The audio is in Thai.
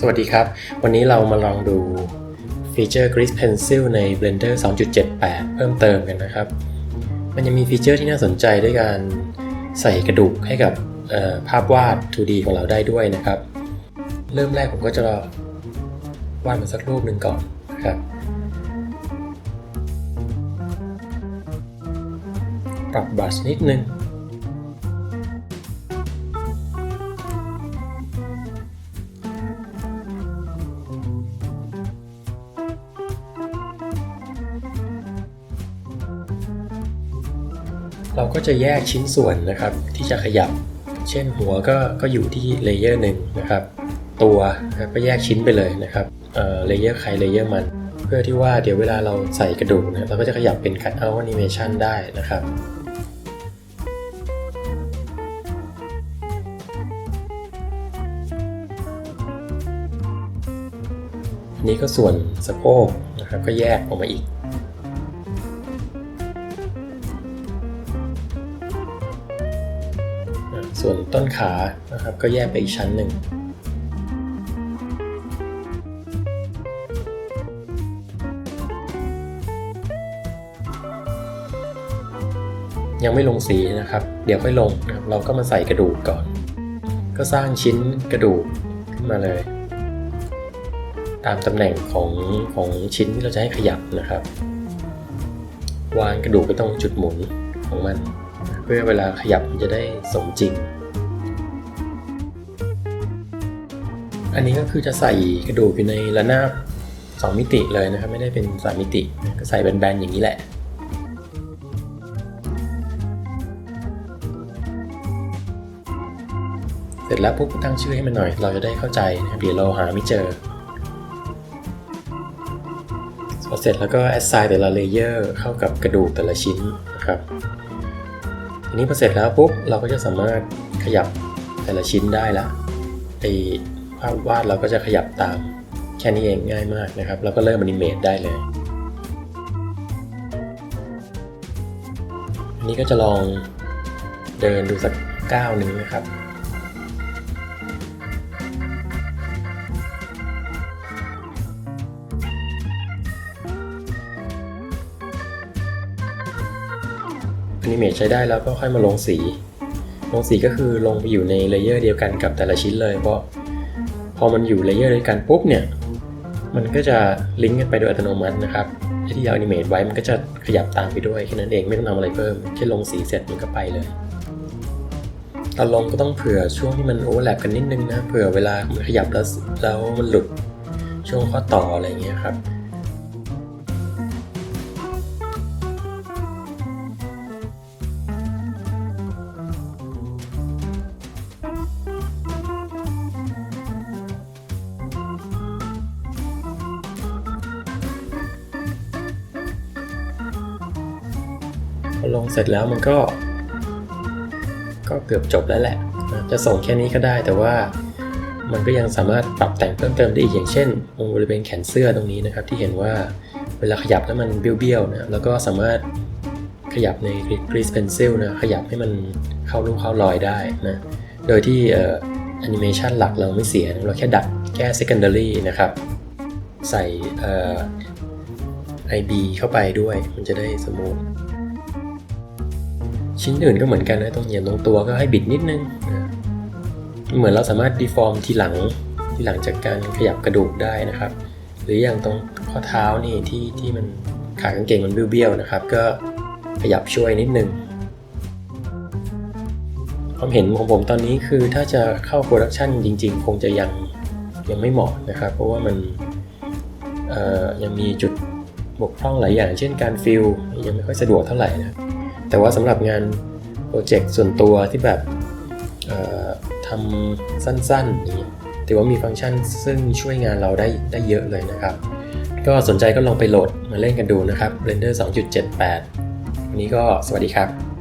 สวัสดีครับ วันนี้เรามาลองดูฟีเจอร์ Grease Pencil ใน Blender 2.78 เพิ่มเติมกันนะครับ มันยังมีฟีเจอร์ที่น่าสนใจด้วยการใส่กระดูกให้กับภาพวาด 2D ของเราได้ด้วยนะครับ เริ่มแรกผมก็จะวาดมาสักรูปหนึ่งก่อนนะครับ ปรับบรัชนิดนึง เราก็จะแยกชิ้นส่วนนะครับที่จะขยับ เช่นหัวก็ก็อยู่ที่เลเยอร์หนึ่งนะครับ ตัวก็แยกชิ้นไปเลยนะครับเลเยอร์ใครเลเยอร์มัน เพื่อที่ว่าเดี๋ยวเวลาเราใส่กระดูกนะเราก็จะขยับเป็น cut out animation ได้นะครับนนี้ก็ส่วนสะโพกนะครับก็แยกออกมาอีก ส่วนต้นขานะครับก็แยกไปอีกชั้นหนึ่งยังไม่ลงสีนะครับ เดี๋ยวค่อยลงนะครับเราก็มาใส่กระดูกก่อน ก็สร้างชิ้นกระดูกขึ้นมาเลย ตามตำแหน่งของของชิ้นที่เราจะให้ขยับนะครับ วางกระดูกไปตรงจุดหมุนของมัน เพื่อเวลาขยับมันจะได้สมจริง อันนี้ก็คือจะใส่กระดูกอยู่ในระนาบ2มิติเลยนะครับ ไม่ได้เป็น3มิติ ก็ใส่แบนๆอย่างนี้แหละเสร็จแล้วปุ๊บตั้งชื่อให้มันหน่อย เราจะได้เข้าใจนะครับเดี๋ยวเราหาไม่เจอพอเสร็จแล้วก็ assign แต่ละเลเยอร์เข้ากับกระดูกแต่ละชิ้นนะครับ ทีนี้พอเสร็จแล้วปุ๊บเราก็จะสามารถขยับแต่ละชิ้นได้ละไอภาพวาดเราก็จะขยับตามแค่นี้เองง่ายมากนะครับ แล้วก็เริ่มอนิเมตได้เลยอันนี้ก็จะลองเดินดูสักก้าวหนึ่งนะครับ อนิเมตใช้ได้แล้วก็ค่อยมาลงสี ลงสีก็คือลงไปอยู่ในเลเยอร์เดียวกันกับแต่ละชิ้นเลยเพราะพอมันอยู่เลเยอร์เดียวกันปุ๊บเนี่ยมันก็จะลิงก์กันไปโดยอัตโนมัตินะครับที่เราอนิเมตไว้มันก็จะขยับตามไปด้วยแค่นั้นเองไม่ต้องทำอะไรเพิ่มแค่ลงสีเสร็จมันก็ไปเลยตอนลงก็ต้องเผื่อช่วงที่มันโอเวอร์แลปกันนิดนึงนะเผื่อเวลามันขยับแล้วแล้วมันหลุดช่วงข้อต่ออะไรอย่างเงี้ยครับ อลงเสร็จแล้วมันก็ ก็เกือบจบแล้วแหละ จะส่งแค่นี้ก็ได้แต่ว่ามันก็ยังสามารถปรับแต่งเพิ่มเติมได้อีกอย่างเช่นตรงบริเวณแขนเสื้อตรงนี้นะครับ ที่เห็นว่าเวลาขยับแล้วมันเบี้ยวๆนะแล้วก็สามารถขยับใน grease pencil นะขยับให้มันเข้ารูปเข้ารอยได้นะโดยที่แอนิเมชันหลักเราไม่เสียนเราแค่ดัดแก้ secondary นะครับ ใส่เอ่อ IB เข้าไปด้วยมันจะได้สมูท ชิ้นอื่นก็เหมือนกันนะตรงเหยียบตรงตัวก็ให้บิดนิดนึง เหมือนเราสามารถดีฟอร์มทีหลังทีหลังจากการขยับกระดูกได้นะครับ หรืออย่างตรงข้อเท้านี่ที่ที่มันขากางเกงมันเบี้ยวๆนะครับ ก็ขยับช่วยนิดนึงความเห็นของผมตอนนี้คือถ้าจะเข้าโปรดักชันจริง ๆ คงจะยังยังไม่เหมาะนะครับ เพราะว่ามันยังมีจุดบกพร่องหลายอย่าง เช่นการฟิลยังไม่ค่อยสะดวกเท่าไหร่นะ แต่ว่าสำหรับงานโปรเจกต์ส่วนตัวที่แบบทำสั้นๆนี่ถือว่ามีฟังก์ชันซึ่งช่วยงานเราได้ได้เยอะเลยนะครับ ก็สนใจก็ลองไปโหลดมาเล่นกันดูนะครับ Blender 2.78 วันนี้ก็สวัสดีครับ